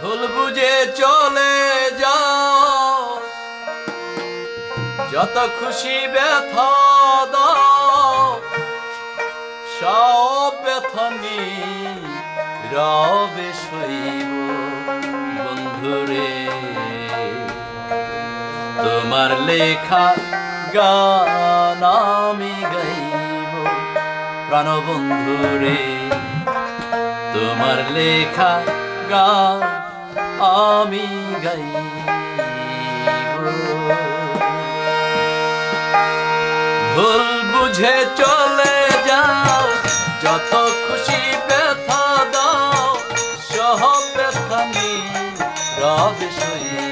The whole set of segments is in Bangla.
ভুল বুঝে চলে যাও। যত খুশি ব্যথা দাও, সব ব্যথনি রবে শৈব বন্ধুরে। তোমার লেখা গান আমি গাইব প্রাণবন্ধুরে তোমার লেখা গান আমি গাইব ভুল বুঝে চলে যাও, যত খুশি ব্যথা দাও, সহ ব্যথা নিয়ে রবে সইব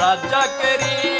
राजा करी